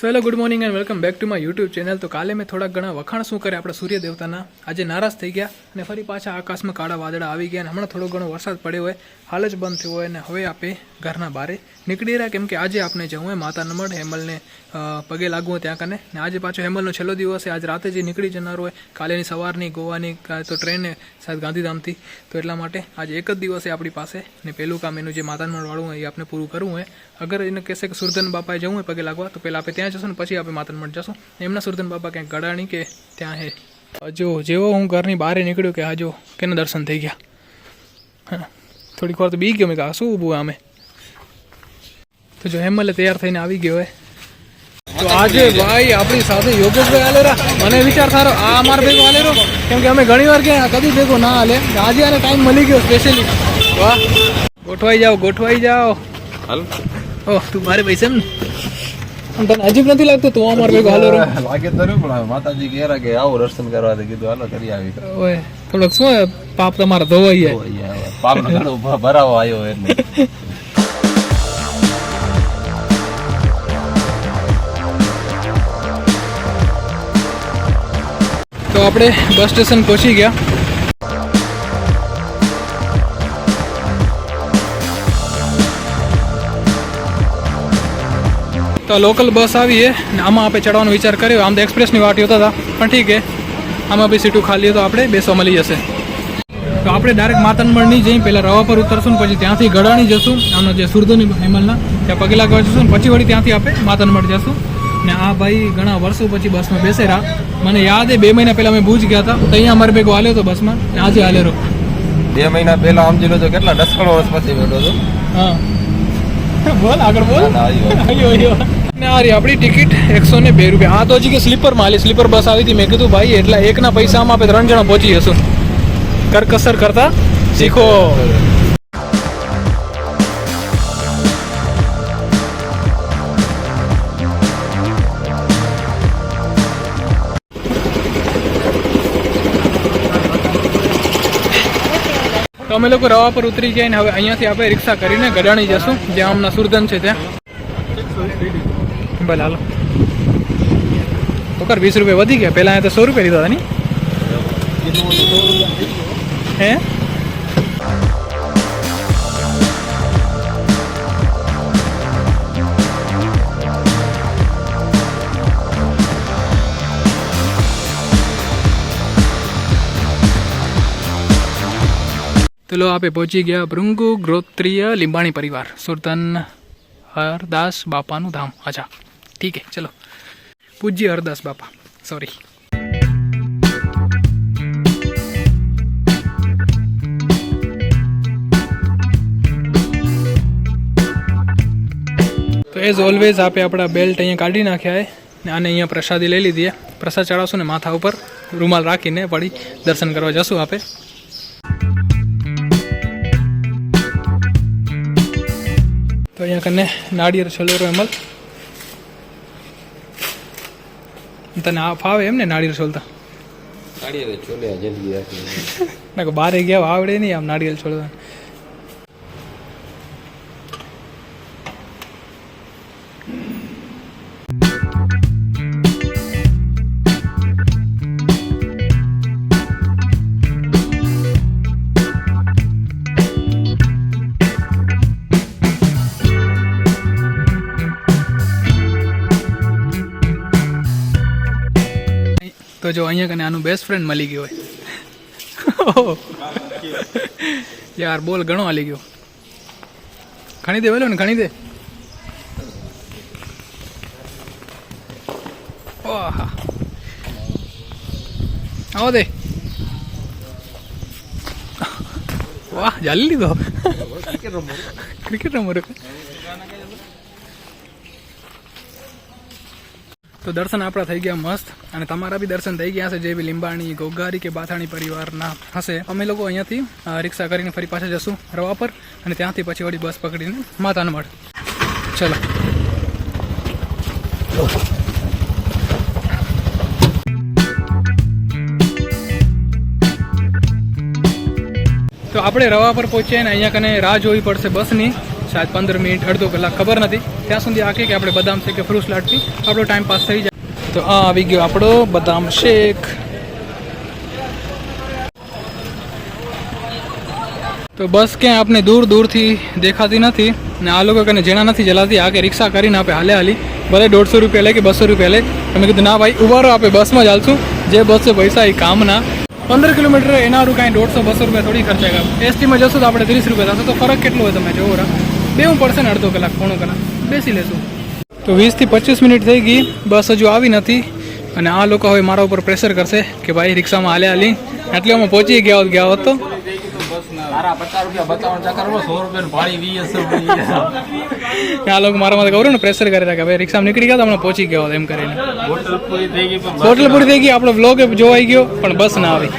So hello good morning and welcome back to my YouTube channel તો કાલે મેં થોડા ઘણા વખાણ શું કરે આપણા સૂર્ય દેવતાના. આજે નારાજ થઈ ગયા અને ફરી પાછા આકાશમાં કાળા વાદળા આવી ગયા અને હમણાં થોડો ઘણો વરસાદ પડ્યો હોય. હાલ જ બંધ થયું હોય અને હવે આપે ઘરના બારે નીકળી રહ્યા. કેમ કે આજે આપણે જવું હોય માતા નમડ હેમલને પગે લાગવું હોય ત્યાં કને. ને આજે પાછો હેમલનો છેલ્લો દિવસ છે. આજ રાતે જે નીકળી જનાર હોય, કાલેની સવારની, ગોવાની તો ટ્રેને સાહેબ ગાંધીધામથી. તો એટલા માટે આજે એક જ દિવસ છે આપણી પાસે. ને પહેલું કામ એનું જે માતા નમડવાળું હોય એ આપણે પૂરું કરવું હોય. અગર એને કહેશે કે સુરધન બાપાએ જવું હોય પગે લાગવા, તો પહેલાં આપણે ત્યાં જશું ને પછી આપણે માતા નમડ જશું. એમના સુરધન બાપા ક્યાંક ગળાણી કે ત્યાં હે. જો જેવો હું ઘરની બહાર નીકળ્યો કે હાજો કેના દર્શન થઈ ગયા? હા. થોડીક વાર તો બી ગયો. મેં કહા શું ઊભું અમે તો જો હેમલે તૈયાર થઈને આવી ગયો હે. તો આજે ભાઈ આપણી સાથે યોગેશભાઈ આલેરા મને વિચાર થારો આ અમારા ભેગો આલેરો કેમ કે અમે ઘણી વાર ગયા કદી ભેગો ના હાલે. આજે આને ટાઈમ મળી ગયો સ્પેશિયલી વાહ. ગોઠવાઈ જાઓ ગોઠવાઈ જાઓ. હાલ. ઓ તું મારે પૈસા એમ તને અજીબ નથી લાગતું? તું અમારા ભેગો હાલો લાગે તો પણ માતાજી કહેરા કે આવો દર્શન કરવા દે કીધું હાલો કરી આવી. ઓય. થોડોક શું પાપ તમારા ધોવાઈ જાય તો પાપનો ઘણો ભરાવો આવ્યો એટલે તો આપણે બસ સ્ટેશન પહોંચી ગયા. તો લોકલ બસ આવી છે ને આમાં આપણે ચડવાનો વિચાર કર્યો. આમ તો એક્સપ્રેસની વાટ જોતા હતા. પણ ઠીક છે. આમાં બી સીટું ખાલી તો આપણે બેસવા મળી જશે. તો આપણે ડાયરેક્ટ માતનમળ નહીં જઈ પહેલાં રવા પર ઉતરશું ને પછી ત્યાંથી ગળાણી જશું આમના જે સુરદોની હેમલના ત્યાં પગેલા લાગવા જશું ને પછી વળી ત્યાંથી આપણે માતનમળ જશું. ને આ ભાઈ ઘણા વર્ષો પછી બસમાં બેસેરા મને યાદ એ બે મહિના પહેલાં અમે ભૂજ ગયા હતા. તો અહીંયા અમારે ભેગો હાલ્યો હતો બસમાં ને આજે હાલેરો બે મહિના પહેલા સમજી લો તો કેટલા દસ કરોડ વર્ષ પછી બેઠો હતો? હા. બોલ આગળ બોલ. આવ્યો આવ્યો. ને આ રહી આપણી ટિકિટ એકસો ને બે રૂપિયા. આ તો હજી કે સ્લીપરમાં હાલી સ્લીપર બસ આવી હતી. મેં કીધું, ભાઈ, એટલા એકના પૈસામાં આપણે ત્રણ જણા પહોંચી જશું. કરકસર કરતા શીખો. તો અમે લોકો રવા પર ઉતરી ગયા હવે અહીંયાથી આપણે રિક્ષા કરીને ગડાણી જશું, જ્યાં હમણાં સુરધન છે ત્યાં. ભલે હાલો તો કર, વીસ રૂપિયા વધી ગયા. પહેલાં તો સો રૂપિયા લીધા હતા ની હે? તો આપે પહોંચી ગયા ભૃંગુ ગ્રોત્રીય લીંબાણી પરિવાર. સુરતન હરદાસ બાપાનું ધામ. અચ્છા ઠીક है ચલો પૂજ્ય હરદાસ બાપા સોરી તો એઝ ઓલવેઝ આપે આપણા બેલ્ટ અહીંયા કાઢી નાખ્યા હે ને આને અહીંયા પ્રસાદી લઈ લીધી પ્રસાદ ચડાવશું ને માથા ઉપર, રૂમાલ રાખીને વળી દર્શન કરવા જશું આપે. તો અહીંયા કને નાળિયેર છોલેરો એમલ તને આ ફાવે એમ ને નાળિયેર છોલતા? નાળિયેર ચોલ્યા જલ્દી રાખી ના કે બારે ગયા આવડે નહીં આમ નાળિયેર છોલતા તો જો અહીંયા કને આનું બેસ્ટ ફ્રેન્ડ મળી ગયો હોય. યાર બોલ ઘણો હાલી ગયો. ખણી દે વેલો ને ખણી દે. આવો દે. વાહ જાલી લીધો. ક્રિકેટ રમો રે તો દર્શન આપણા થઈ ગયા મસ્ત અને તમારા બી દર્શન થઈ ગયા હશે, જે બી લીંબાણી ગોગારી કે બાથાણી પરિવારના હશે. અમે લોકો અહીંયાથી રિક્ષા કરીને ફરી પાછા જશું રવા પર અને ત્યાંથી પછી વળી બસ પકડીને માતાનો મઢ. ચલો. તો આપણે રવા પર પહોંચ્યા ને, અહીંયા કને રાહ જોવી પડશે બસની. શાયદ પંદર મિનિટ, અડધો કલાક ખબર નથી. ત્યાં સુધી આખી કે આપણે બદામ શેક કે ફ્રૂટ સલાડથી આપણો ટાઈમ પાસ થઈ જાય. તો આ આવી ગયો આપણો બદામ શેક. તો બસ ક્યાંય આપણે દૂર દૂરથી દેખાતી નથી ને આ લોકો કને જેના નથી જલાતી, આ કે રિક્ષા કરીને આપણે હાલે હાલી. ભલે દોઢસો રૂપિયા લે કે બસો રૂપિયા લે. તમે કીધું, ના ભાઈ ઊભા આપણે બસમાં જ હાલશું. જે બસ પૈસા એ કામના. પંદર કિલોમીટર એના કાંઈ દોઢસો બસો રૂપિયા થોડી ખર્ચાય. એસટીમાં જશો તો આપણે ત્રીસ રૂપિયા થશે. તો ફરક કેટલો હોય તમે જોવો બેવું પડશે ને અડધો કલાક પોણો કલાક. બેસી લેશું. તો વીસથી પચીસ મિનિટ થઈ ગઈ. બસ હજુ આવી નથી. અને આ લોકો હવે મારા ઉપર પ્રેશર કરશે કે ભાઈ રિક્ષામાં હાલે હાલી. એટલે અમે પહોંચી ગયા હોત ગયા હોત તો. આ લોકો મારા માટે કહું ને પ્રેશર કરે કે ભાઈ રિક્ષામાં નીકળી ગયા તો હમણાં પહોંચી ગયા હોત એમ કરીને. હોટલ પૂરી થઈ ગઈ આપણો બ્લોગ જોવાઈ ગયો પણ બસ ના આવી.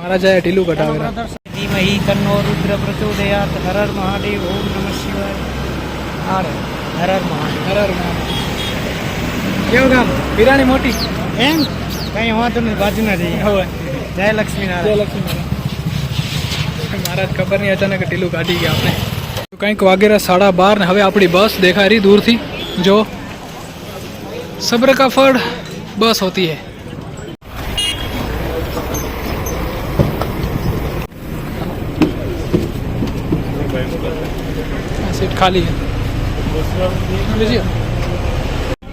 મારા જાય ઢીલું કટાવેલા ધીમહિ તન્નો રુદ્ર પ્રચોદયાત હર હર મહાદેવ ઓમ નમઃ શિવાય. હાર હર હર મહાદેવ. હર હર મહાદેવ. કેવું ગામ? વિરાણી મોટી? એમ? કઈ વાંધો નહીં બાજુ નથી હવે. જય લક્ષ્મી નારાયણ મહારાજ ખબર નહીં અચાનક ઢીલું કાઢી ગયા આપણે. કંઈક વાગેરા સાડા બાર ને હવે આપણી બસ દેખાય રહી દૂરથી. જો સબ્ર કા ફળ બસ હોતી હૈ આ સીટ ખાલી છે.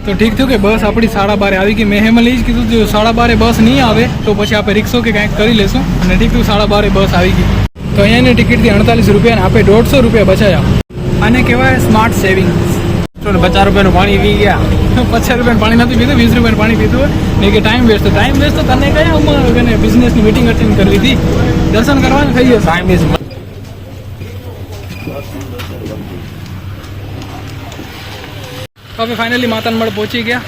તો ઠીક થયું કે બસ આપણી સાડા બારે આવી ગઈ. મેં એમાં જ કીધું જો સાડા બારે બસ નહીં આવે તો પછી આપણે રિક્ષો કે કાંઈક કરી લેશું. અને ઠીક થયું સાડા બારે બસ આવી ગઈ. તો અહીંયાની ટિકિટથી અડતાલીસ રૂપિયા આપણે દોઢસો રૂપિયા બચાવ્યા અને કહેવાય સ્માર્ટ સેવિંગ. ને પચાસ રૂપિયાનું પાણી પી ગયા. પચાસ રૂપિયાનું પાણી નથી પીધું વીસ રૂપિયાનું પાણી પીધું ને કે ટાઈમ વેસ્ટ ટાઈમ વેસ્ટ તને કયા ઉંમર બિઝનેસની મિટિંગ અટેન્ડ કરવી હતી દર્શન કરવાનું થઈ ગયું ટાઈમ વેસ્ટ તો આપણે ફાઇનલી માતાના મળ પહોંચી ગયા.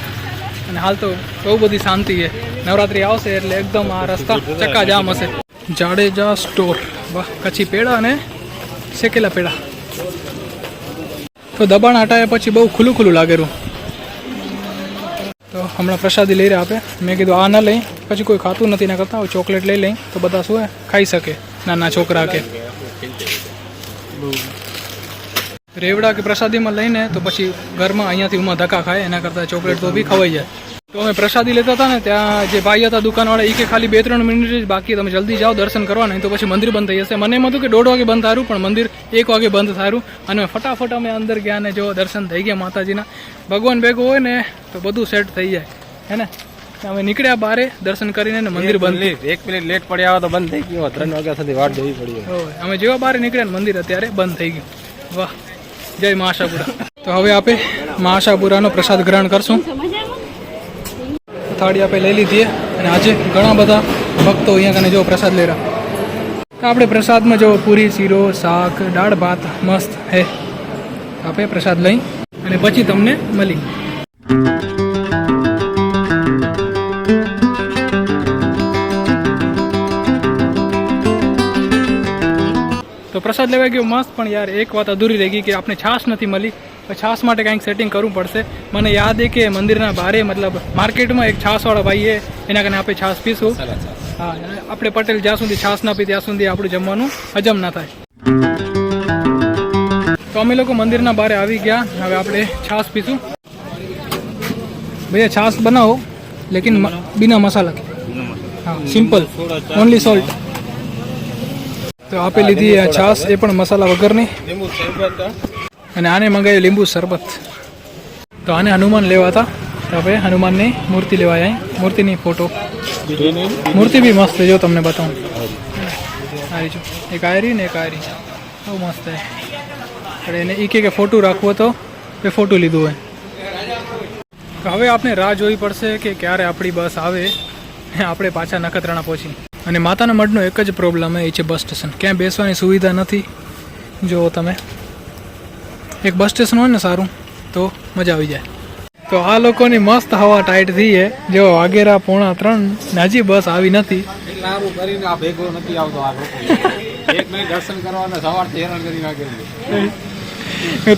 અને હાલ તો બહુ બધી શાંતિ છે. નવરાત્રી આવશે એટલે એકદમ આ રસ્તા ચક્કાજામ હશે. જાડેજા સ્ટોર વાહ, કચ્છી પેડા અને શેકેલા પેડા. તો દબાણ હટાયા પછી બહુ ખુલ્લું ખુલ્લું લાગેલું. તો હમણાં પ્રસાદી લઈ રહ્યા આપે. મેં કીધું આ ન લઈ. પછી કોઈ ખાતું નથી ના કરતા ચોકલેટ લઈ લઈ. તો બધા શું ખાઈ શકે નાના છોકરા કે. રેવડા કે પ્રસાદીમાં લઈને તો પછી ઘરમાં અહીંયાથી ઉમાં ધક્કા ખાય એના કરતાં ચોકલેટ તો બી ખવાઈ જાય. તો અમે પ્રસાદી લેતા હતા ને ત્યાં જે ભાઈ હતા દુકાનવાળા એ કે ખાલી બે ત્રણ મિનિટ જ બાકી તમે જલ્દી જાઓ દર્શન કરવા નહીં તો પછી મંદિર બંધ થઈ જશે. મને એમ હતું કે દોઢ વાગે બંધ થારું પણ મંદિર એક વાગે બંધ થારું. અને ફટાફટ અમે અંદર ગયા ને જો દર્શન થઈ ગયા માતાજીના. ભગવાન ભેગું હોય ને તો બધું સેટ થઈ જાય. હે ને? અમે નીકળ્યા બારે દર્શન કરીને મંદિર બંધ એક મિનિટ લેટ પડ્યા તો બંધ થઈ ગયો. ત્રણ વાગ્યા સુધી વાટ જોવી પડી અમે જેવા બહાર નીકળ્યા ને મંદિર અત્યારે બંધ થઈ ગયું. વાહ. જય મહાશાપુરા. તો હવે આપણે મહાશાપુરાનો પ્રસાદ ગ્રહણ કરશું. થાળી આપણે લઈ લીધી અને આજે ઘણા બધા ભક્તો અહીંયા કને જો પ્રસાદ લઈ રહ્યા. આપણે પ્રસાદમાં જો પૂરી, શીરો, શાક, દાળ, ભાત મસ્ત હે. આપણે પ્રસાદ લઈ, અને પછી તમને મળી. પ્રસાદ લેવા ગયો મસ્ત પણ યાર એક વાત અધૂરી રહી ગઈ કે આપણે છાશ નથી મળી. છાશ માટે કાંઈક સેટિંગ કરવું પડશે. મને યાદ એ કે મંદિરના બારે મતલબ માર્કેટમાં એક છાશવાળા ભાઈ છે એના કારણે આપણે છાશ પીશું. હા આપણે પટેલ જ્યાં સુધી છાશ ના પી ત્યાં સુધી આપણું જમવાનું હજમ ના થાય. તો અમે લોકો મંદિરના બારે આવી ગયા. હવે આપણે છાશ પીશું. ભૈયા છાશ બનાવો લેકિન બિના મસાલા હા સિમ્પલ ઓનલી સોલ્ટ તો આપે લીધી આ છાશ એ પણ મસાલા વગરની. અને આને મંગાવી લીંબુ શરબત. તો આને હનુમાન લેવા હતા. તો આપણે હનુમાનની મૂર્તિ લેવા અહીં મૂર્તિની ફોટો. મૂર્તિ બી મસ્ત જો તમને બતાવું. આવી જો. એક આયરી ને એક આયરી. બહુ મસ્ત છે. અને એને એ કે ફોટો રાખવો તો એ ફોટો લીધું હોય. તો હવે આપણે રાહ જોવી પડશે કે ક્યારે આપણી બસ આવે આપણે પાછા નખત્રાણા પહોંચી અને માતાના મઢનો એક જ પ્રોબ્લેમ એ છે બસ સ્ટેશન ક્યાંય બેસવાની સુવિધા નથી. જુઓ તમે. એક બસ સ્ટેશન હોય ને સારું તો મજા આવી જાય. તો આ લોકોની મસ્ત હવા ટાઈટ થઈ છે. જો વાગેરા પોણા ત્રણ ને હજી બસ આવી નથી.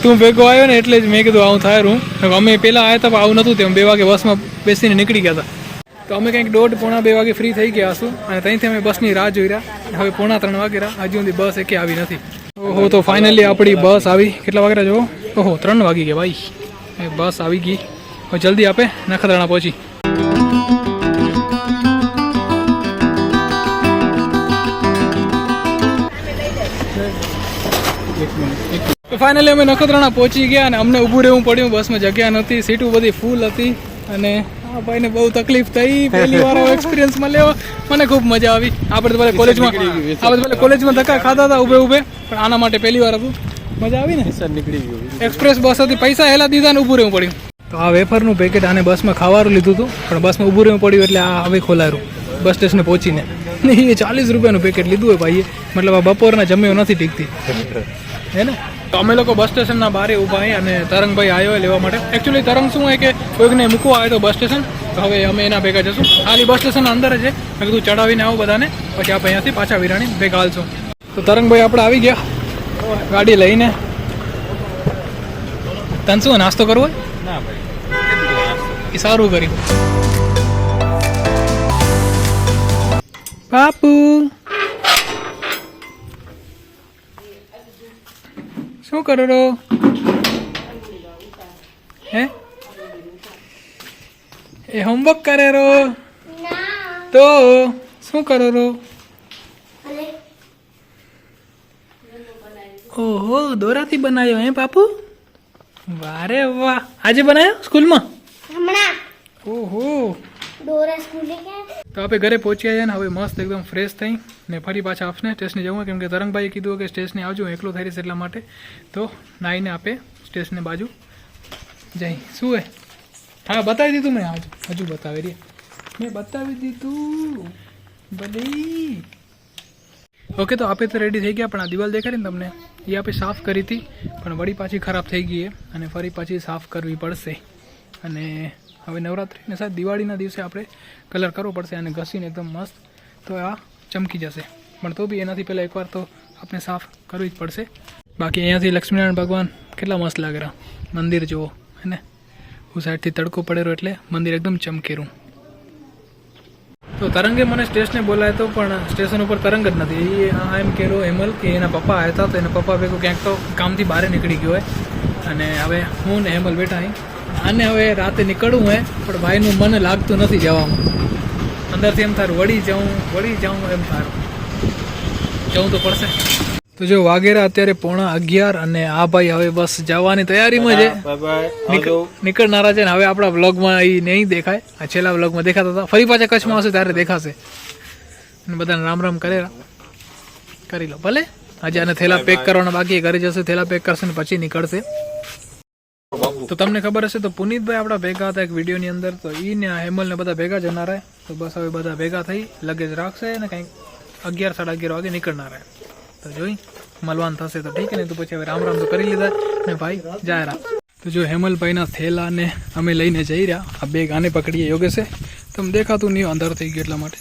તું ભેગો આવ્યો ને એટલે જ મેં કીધું આવું થાય હું અમે પહેલાં આવ્યા હતા પણ આવું નહોતું તેમ બે વાગે બસમાં બેસીને નીકળી ગયા હતા તો અમે કંઈક દોઢ પોણા બે વાગે ફ્રી થઈ ગયા હશું અને ત્યાંથી અમે બસની રાહ જોઈ રહ્યા. હવે પોણા ત્રણ વાગે હજુ સુધી બસ એકે આવી નથી. ઓહો, તો ફાઇનલી આપણી બસ આવી. કેટલા વાગે જુઓ? ઓહો, ત્રણ વાગી ગયા ભાઈ. બસ આવી ગઈ. હવે જલ્દી આપે, નખત્રાણા પહોંચી. તો ફાઇનલી અમે નખત્રાણા પહોંચી ગયા અને અમને ઊભું રહેવું પડ્યું. બસમાં જગ્યા નહોતી, સીટો બધી ફૂલ હતી અને આ ભાઈને બહુ તકલીફ થઈ. પહેલી વાર એક્સપિરિયન્સ મળ્યો મને ખૂબ મજા આવી. આપણે તો પેલા કોલેજમાં આપણે પેલા કોલેજમાં ધક્કા ખાતા હતા ઊભે ઊભે. પણ આના માટે પહેલી વાર હતું. મજા આવી ને? નીકળી ગયું એક્સપ્રેસ બસ હતી. પૈસા હેલા દીધા ને ઊભું રહેવું પડ્યું. તો આ વેફરનું પેકેટ આને બસમાં ખાવાનું લીધું હતું. પણ બસમાં ઊભું રહેવું પડ્યું એટલે આ હવે ખોલાયું. બસ સ્ટેશને પહોંચીને. એ ચાલીસ રૂપિયાનું પેકેટ લીધું હોય ભાઈએ. મતલબ આ બપોરના જમ્યો નથી ટીકતી હે ને? તો અમે લોકો બસ સ્ટેશનના બહાર ઊભા અહીં અને તરંગભાઈ આવ્યો લેવા માટે. એકચ્યુઅલી તરંગ શું હોય કે કોઈકને મૂકવા આવ્યો તો બસ સ્ટેશન હવે અમે એના ભેગા જશું. ખાલી બસ સ્ટેશન અંદર જ છે. મેં કીધું ચડાવીને આવું બધાને. પછી આપણે અહીંયાથી પાછા વિરાણી ભેગા હાલશું. તો તરંગભાઈ આપણે આવી ગયા. ગાડી લઈને. તને શું નાસ્તો કરવો ના ભાઈ. એ સારું કર્યું. બાપુ! શું કરો રો હે? એ હોમવર્ક કરે રો? તો શું કરો રો? ઓહો દોરાથી બનાવ્યો હે બાપુ? વારે વાહ. આજે બનાવ્યો સ્કૂલમાં? હમણાં. ઓહો. ડોરા સ્કૂલે ગયા તો આપણે ઘરે પહોંચ્યા છે ને હવે મસ્ત એકદમ ફ્રેશ થઈ ને ફરી પાછા આપને સ્ટેશને જવું કેમ કે તરંગભાઈએ કીધું કે સ્ટેશને આવજો, એકલો થઈ રહીશ એટલા માટે. તો નાઈને આપે સ્ટેશને બાજુ. જઈ શું હે? હા, બતાવી દીધું મેં આજ. હજુ બતાવી રહી મેં બતાવી દીધું. ભલે. ઓકે, તો આપે તો રેડી થઈ ગયા, પણ આ દિવાલ દેખાડી ને તમને? એ આપણે સાફ કરી હતી, પણ વળી પાછી ખરાબ થઈ ગઈ અને ફરી પાછી સાફ કરવી પડશે. અને હવે નવરાત્રિને સાથે દિવાળીના દિવસે આપણે કલર કરવો પડશે અને ઘસીને એકદમ મસ્ત તો આ ચમકી જશે. પણ તો બી એનાથી પહેલાં એકવાર તો આપણે સાફ કરવી જ પડશે. બાકી અહીંયાથી લક્ષ્મીનારાયણ ભગવાન કેટલા મસ્ત લાગે મંદિર જુઓ, હે હું સાઈડથી તડકો પડેલો એટલે મંદિર એકદમ ચમકેરું. તો તરંગે મને સ્ટેશને બોલાયો હતો પણ સ્ટેશન ઉપર તરંગ જ નથી. એ આ એમ કહેલો હેમલ કે એના પપ્પા આવ્યા હતા તો એના પપ્પા ભેગું ક્યાંક તો કામથી બહાર નીકળી ગયો હોય. અને હવે હું ને હેમલ બેઠા અહીં. આને હવે રાતે નીકળવું હે પણ ભાઈનું મને લાગતું નથી જવામાં. અંદરથી એમ થાર વળી જાઉં વળી જાઉં એમ થાર. જવું તો પડશે. તો જો વાગેરા અત્યારે પોણા અગિયાર અને આ ભાઈ હવે બસ જવાની તૈયારીમાં છે. નીકળનારા છે ને હવે આપણા વ્લોગમાં એ નહીં દેખાય. આ છેલ્લા વ્લોગમાં દેખાતા હતા. ફરી પાછા કચ્છમાં આવશે ત્યારે દેખાશે. અને બધાને રામ રામ કરેલા કરી લો ભલે. આજે આને થેલા પેક કરવાના બાકી ઘરે જશે થેલા પેક કરશે ને પછી નીકળશે. તો તમને ખબર હશે તો પુનીતભાઈ આપણા ભેગા હતા એક વિડીયોની અંદર, તો ઈ ને હેમલ ને બધા ભેગા જનારા. તો બસ હવે બધા ભેગા થઈ, લગેજ રાખશે ને કંઈક અગિયાર સાડા અગિયાર વાગે નીકળનારા. તો જોઈ, મલવાન થશે તો ઠીક ને તો પછી હવે રામ રામ તો કરી લીધા. ને ભાઈ, જાય રામ તો જો હેમલભાઈના થેલાને અમે લઈને જઈ રહ્યા. આ બેગ આને પકડીએ યોગે છે તમને દેખાતું નહીં અંધાર થઈ ગયું એટલા માટે.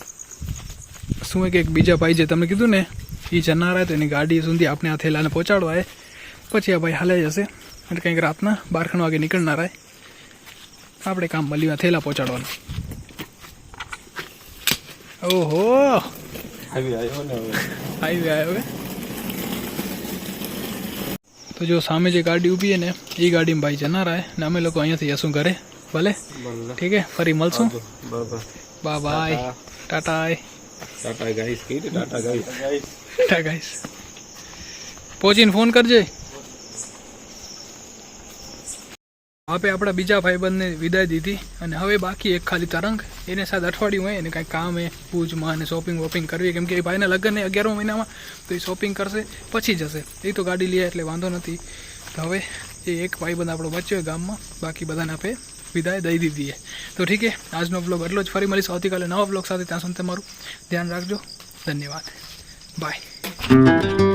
શું હોય કે એક બીજા ભાઈ જે તમે કીધું ને એ જનારા તો એની ગાડી સુધી આપણે આ થેલાને પહોંચાડવા પછી આ ભાઈ હાલે જશે. એટલે કંઈક રાતના બાર ખણ વાગે નીકળનાર આવે આપણે કામ મળ્યું થેલા પહોંચાડવાનું. ઓહો! આવી આવ્યો ને હવે. આવ્યો તો જો સામે જે ગાડી ઊભી છે ને એ ગાડીમાં ભાઈ જનાર આવે ને અમે લોકો અહીંયાથી જશું ઘરે. ભલે? ઠીક હે? ફરી મળશું. બા bye tata. Tata guys. Tata guys? Tata guys. પહોંચીને ફોન કરજે. આપે આપણા બીજા ભાઈબંધને વિદાય દીધી અને હવે બાકી એક ખાલી તરંગ. એને સાથે અઠવાડિયું હોય એને કાંઈ કામ હે પૂજમાં અને શોપિંગ વોપિંગ કરવી કેમ કે એ ભાઈના લગ્ન અગિયારમા મહિનામાં, તો એ શોપિંગ કરશે, પછી જશે. એ તો ગાડી લે એટલે વાંધો નથી. તો હવે એ એક ભાઈબંધ આપણો બચ્યો ગામમાં, બાકી બધાને આપણે વિદાય દઈ દીધી તો ઠીક છે આજનો બ્લોગ એટલો જ. ફરી મળીશું આવતીકાલે નવા બ્લોગ સાથે. ત્યાં સુધી તમારું ધ્યાન રાખજો. ધન્યવાદ. બાય